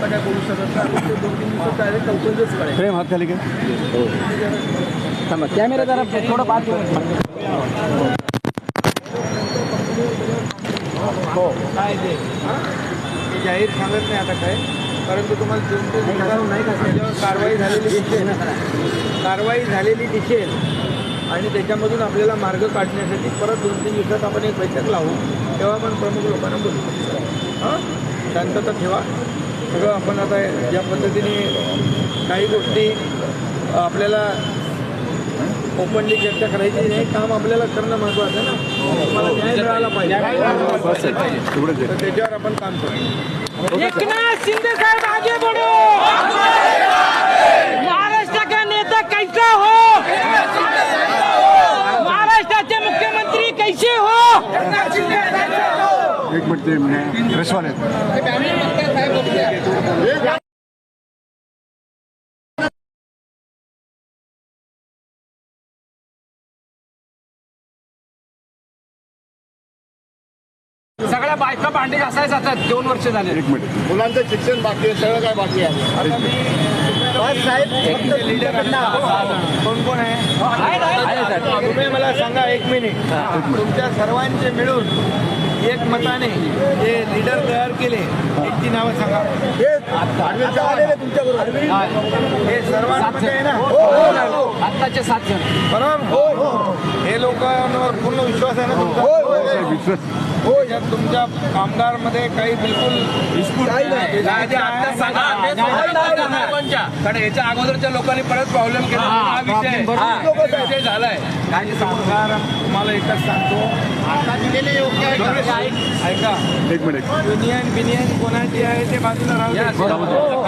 काय बोलू शकत नाही. दोन तीन दिवसात डायरेक्ट चौकशीच कळेल प्रेम हात खाली काय थांबा कॅमेरा जरा थोडं बाद हो. काय ते? हां? मी जाहीर सांगत नाही आता काय. परंतु तुम्हाला दोन तीन दिवसात नाही का त्याच्यावर कारवाई झालेली दिसेल. कारवाई झालेली दिसेल. आणि त्याच्यामधून आपल्याला मार्ग काढण्यासाठी परत दोन तीन दिवसात आपण एक बैठक लावू. तेव्हा आपण प्रमुख लोकांना बोलू. हां? शांतता ठेवा. सगळं आपण आता ज्या पद्धतीने काही गोष्टी आपल्याला ओपनली चर्चा करायची नाही काम आपल्याला करणं महत्त्वाचं आहे ना. तुम्हाला न्याय मिळाला पाहिजे. तर त्याच्यावर आपण काम करू. एकनाथ शिंदे साहब आगे बढ़ो. महाराष्ट्र का नेता कैसा हो? महाराष्ट्राचे मुख्यमंत्री कैसे हो? एक मिनिट ते प्रेसवाले आहेत. सगळ्या बायका भांडी घासायला जातात. दोन वर्ष झाले. एक मिनिट. मुलांचं शिक्षण बाकी आहे सगळं काय बाकी आहे? कोण कोण आहे? तुम्ही मला सांगा एक मिनिट. तुमच्या सर्वांचे मिळून एक मताने जे लीडर तयार केले त्यांची नावं सांगा. हे सर्वांमध्ये आहे ना? आत्ताचे सात जण. बरोबर? हे लोकांवर पूर्ण विश्वास आहे ना तुमचा? हो यात तुमच्या कामगारमध्ये काही बिलकुल कारण याच्या अगोदरच्या लोकांनी परत प्रॉब्लेम केला. हा विषय हा झालाय. काही कामगार तुम्हाला एकच सांगतो. आता दिलेले योग्य आहे का? ऐका. एक मिनिट. युनियन बिनियन कोणाची आहे ते बाजूला राहू दे.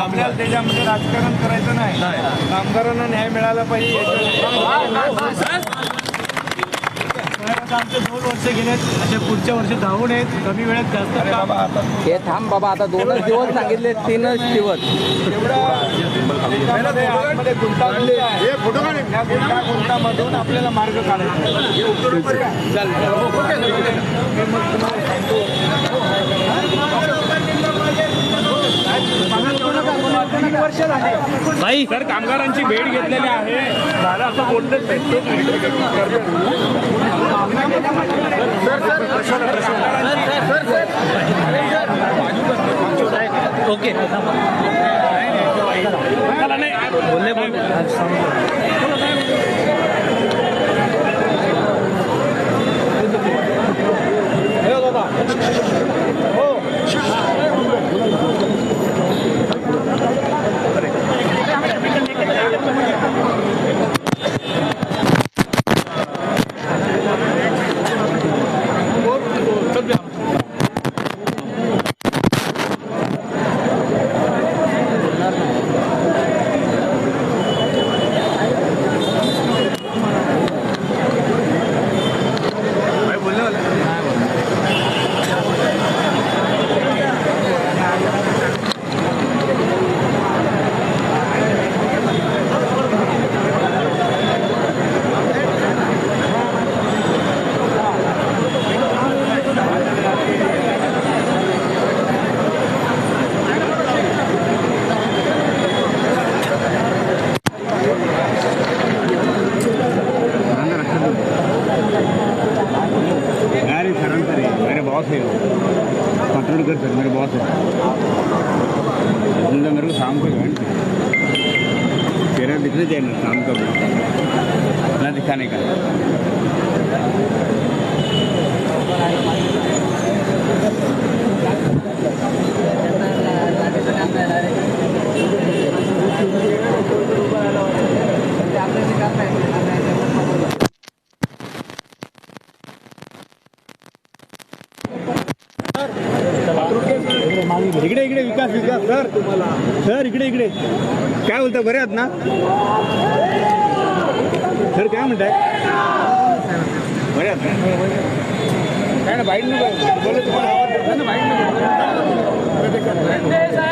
आपल्याला त्याच्यामध्ये राजकारण करायचं नाही. कामगारांना न्याय मिळाला पाहिजे. आमचे दोन वर्ष गेलेत. असे पुढच्या वर्षी धावून आहेत कमी वेळात जास्त हे थांब बाबा आता दोनच दिवस सांगितले तीनच दिवस. गुंतागुंतामधून आपल्याला मार्ग काढायचा. सांगतो भाई सर कामगारांची भेट घेतलेली आहे. झालं असं बोलत ओके. वो कंट्रोल कर सर मेरे बॉस है जिंदा मेरे को शाम को ज्वाइन तेरा दिखने चाहिए ना शाम का भी ना दिखाने का इकडे इकडे विकास विकास सर. सर इकडे इकडे. काय बोलता बरे आहात ना? सर काय म्हणताय? बरे आहात ना? काय ना बाईट नको बोलत तुम्हाला आवाज ना बाईट नको